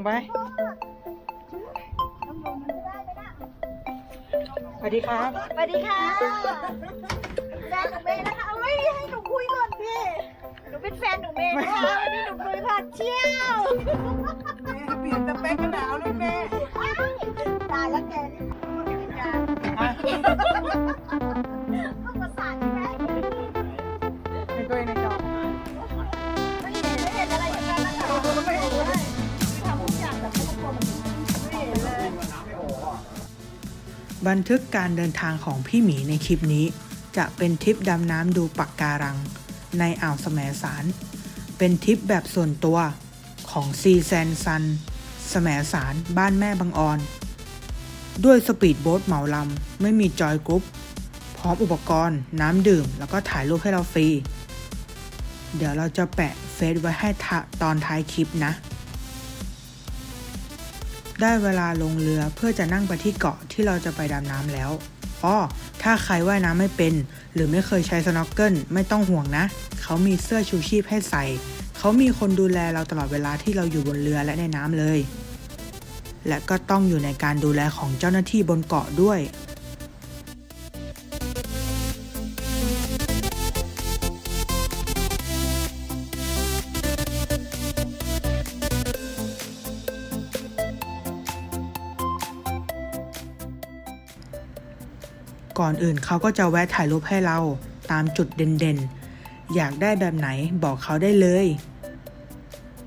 งไป สวัสดีครับ สวัสดีค่ะแฟนหนูเมย์นะคะเอาไว้ให้หนูคุยก่อนพี่ หนูเป็นแฟนหนูเมย์นะคะวันนี้หนูคุยพาเที่ยว บันทึกการเดินทางของพี่หมีในคลิปนี้ จะเป็นทริปดำน้ำดูปักการัง ในอ่าวแสมสาร เป็นทริปแบบส่วนตัวของซีแซนซันแสมสารบ้านแม่บางออน ด้วยสปีดโบ๊ทเหมาลำ ไม่มีจอยกรุ๊ป พร้อมอุปกรณ์ น้ำดื่ม แล้วก็ถ่ายรูปให้เราฟรี เดี๋ยวเราจะแปะเฟซไว้ให้ทะตอนท้ายคลิปนะ ได้เวลาลงเรือเพื่อจะนั่งไปที่เกาะที่เราจะไปดำน้ำแล้วอ๋อถ้าใครว่ายน้ำไม่เป็น หรือไม่เคยใช้สโนว์เกิลไม่ต้องห่วงนะ เขามีเสื้อชูชีพให้ใส่ เขามีคนดูแลเราตลอดเวลาที่เราอยู่บนเรือและในน้ำเลย และก็ต้องอยู่ในการดูแลของเจ้าหน้าที่บนเกาะด้วย ก่อนอื่นเขาก็จะแวะถ่ายรูปให้เราตามจุดเด่นๆ อยากได้แบบไหนบอกเขาได้เลย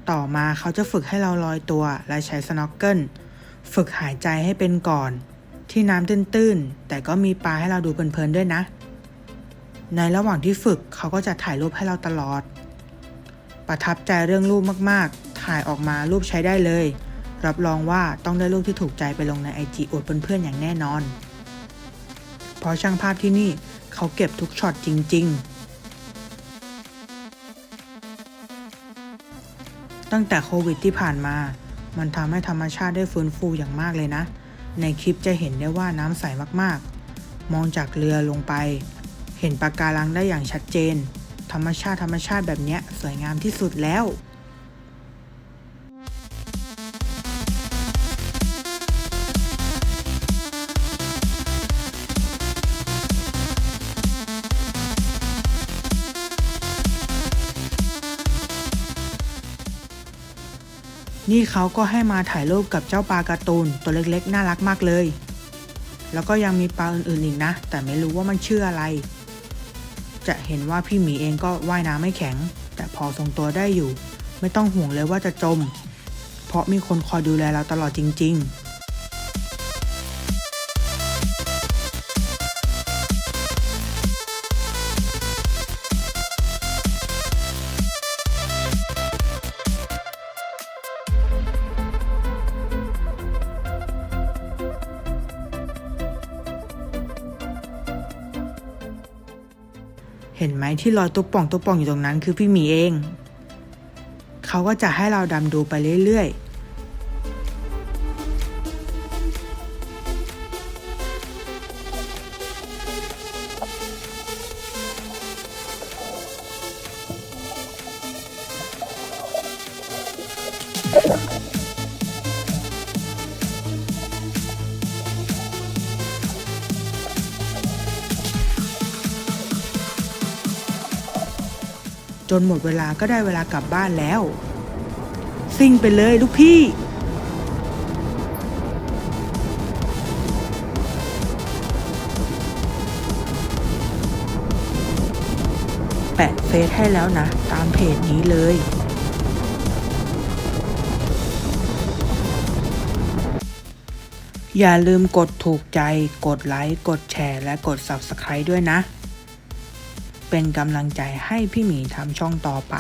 ต่อมาเขาจะฝึกให้เราลอยตัวและใช้สโนว์เกิลฝึกหายใจให้เป็นก่อน ที่น้ำตื้นๆ แต่ก็มีปลาให้เราดูเพลินๆด้วยนะ ในระหว่างที่ฝึกเขาก็จะถ่ายรูปให้เราตลอด ประทับใจเรื่องรูปมากๆ ถ่ายออกมารูปใช้ได้เลย รับรองว่าต้องได้รูปที่ถูกใจไปลงในไอจีอวดเพื่อนๆอย่างแน่นอน เพราะช่างภาพที่นี่เขาเก็บทุกช็อตจริง ๆ ตั้งแต่โควิดที่ผ่านมา มันทำให้ธรรมชาติได้ฟื้นฟูอย่างมากเลยนะ ในคลิปจะเห็นได้ว่าน้ำใสมากๆ มองจากเรือลงไป เห็นปะการังได้อย่างชัดเจน ธรรมชาติธรรมชาติแบบเนี้ยสวยงามที่สุดแล้ว นี่เขาก็ให้มาถ่ายรูปกับเจ้าปลาการ์ตูนตัวเล็กๆ น่ารักมากเลย แล้วก็ยังมีปลาอื่นๆอีกนะ แต่ไม่รู้ว่ามันชื่ออะไร จะเห็นว่าพี่หมีเองก็ว่ายน้ำไม่แข็ง แต่พอทรงตัวได้อยู่ ไม่ต้องห่วงเลยว่าจะจม เพราะมีคนคอยดูแลเราตลอดจริง ๆ เห็นไหมที่ลอยตุ๊ป่องตุ๊ป่องอยู่ตรงนั้นคือพี่หมีเอง เขาก็จะให้เราดำดูไปเรื่อยๆ จนหมดเวลาก็ได้เวลากลับบ้านแล้ว ซิ่งไปเลยลูกพี่ แปะเฟซให้แล้วนะ ตามเพจนี้เลยอย่าลืมกดถูกใจ กดไลค์ กดแชร์ และกด Subscribe ด้วยนะ เป็นกำลังใจให้พี่หมีทำช่องต่อไป